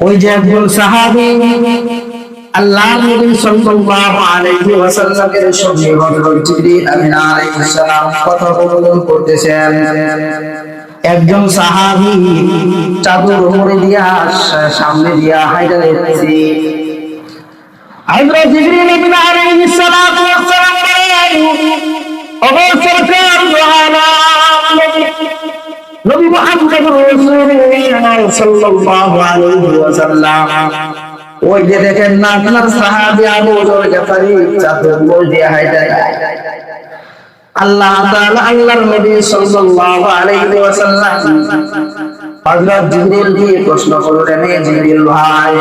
ওই যে একজন সাহাবী আল্লাহ নবী সাল্লাল্লাহু আলাইহি ওয়াসাল্লামের সঙ্গে হযরত জিবরিল আমিন আলাইহিস সালাম কথোপকথন করতেছেন। একজন সাহাবী চাদর উপরে দিয়া সামনে দিয়া হাইটা যাচ্ছে হযরত জিবরিল আমিন আলাইহিস সালাম বলেন সরকার ওই যে দেখেন না আপনার আবু আল্লাহ তাআলা আল্লাহর নবী সাল্লাল্লাহু আলাইহি ওয়াসাল্লাম হযরত দিয়ে প্রশ্ন করলেন জিবরিল ভাই,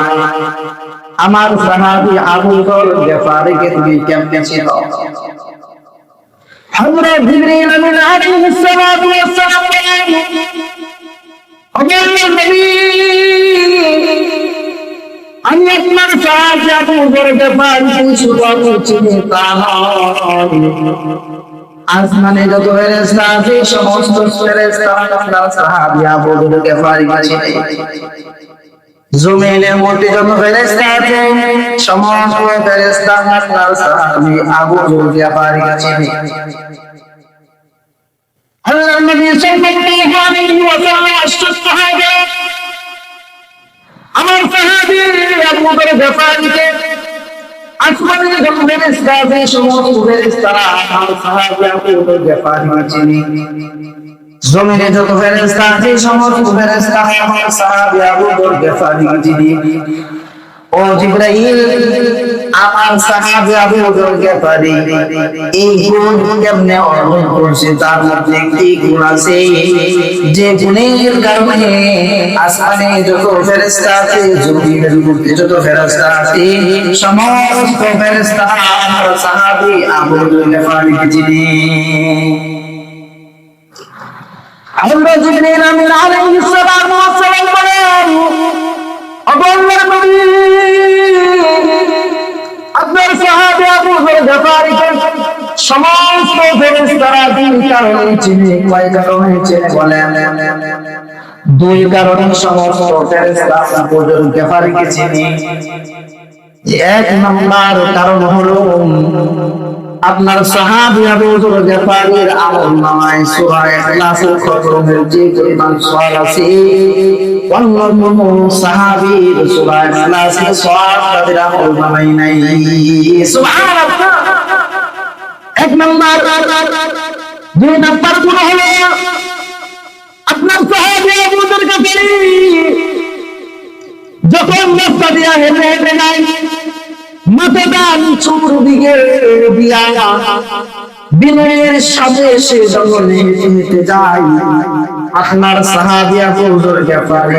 আমার সাহাবী আবু যর গফারিকে তুমি কেমনে চিনো? হযরত জিবরিল আমিন আলাইহিস সালাতু ওয়াস সালাম আমি আপনার সাহায্য আবু করতে পারি শুধু আমি চিনি তা নয়। আসমানে যত ফেরেশতা আছে, সমস্ত ফেরেশতা আপনার সাহাবী আবু বকর পারি জমিনের মধ্যে যত ফেরেশতা আছে। সমস্ত ফেরেশতা আপনার সাহাবী আবু বকর পারি চিনি আল্লাহর নবী সাল্লাল্লাহু আলাইহি ওয়াসাল্লাম আশ্চর্য হয়ে আমার সাহাবী আবু বকর গফারিকে আসমানে যখন ফেরেশতা আছে সমস্ত ফেরেশতারা, আমার সাহাবী আবু বকর গফারিকে চিনি জমিনে যত ফেরেশতা আছে, সমস্ত আমার সাহাবী আবু বকর গফারিকে চিনি ও জিব্রাইল, আমার সাহাবী আবু বকর গফারি। এই গুণ কেমনে অর্জন করছে তার মধ্যে একটি গুণ আছে। যে গুণের কারণে আসমানে যত ফেরেশতা আছে, জমিনের মধ্যে যত ফেরেশতা আছে, সমস্ত ফেরেশতা, আমার সাহাবী আবু বকর গফারি চিনি আমরা জিবরিল আমিন আলাইহিস সালাম ওয়াস সালাম বলেন আল্লাহর নবী আপনার সাহাবী আবু বকর গফারিকে দুই কারণে সমস্ত ফেরেশতা এক নম্বর কারণ হলো আপনার সাহাবী আবু বকর গফারির আমল নামায় সূরা ইখলাসের খতমের যে পরিমাণ সওয়াল আছে অন্যান্য সাহাবীর সূরা ইখলাসের সওয়াল তাদের আমল নাই। সুবহানাল্লাহ। এক নম্বর, দুই নম্বর গুণ হলো আপনার সাহাবী আবু বকর যখন রাস্তা দিয়া হেঁটে হেঁটে যায় মাথাটা নিচুর দিকে বিনয়ের সাথে সে জঙ্গলে যায়। আপনার সাহাবিয়া কৌদর ব্যাপারে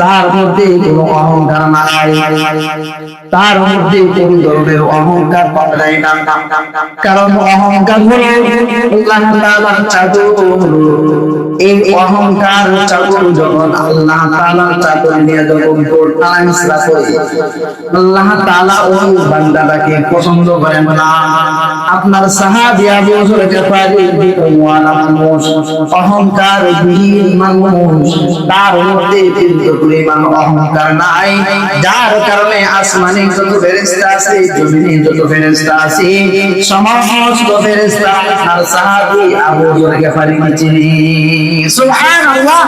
তার মধ্যে কোনো অহংকার নাই। তার মধ্যে কোন ধরনের অহংকার যায় না। কারণ অহংকার হলো আল্লাহ চাদর। এই অহংকার চাদর যখন আল্লাহ চাদর নিয়ে যখন আল্লাহ ওই বান্দাটাকে পছন্দ করেন না। আপনার মানুষ, অহংকার বিহীন মানুষ, তার মধ্যে কিন্তু পরিমাণ অহংকার নাই। যার কারণে আসমানে যত ফেরেশতা আছে জমিনে যত ফেরেশতা আছে সমস্ত ফেরেশতা আপনার সাহাবী আবু বকর গফারি চিনি। সুবহানাল্লাহ।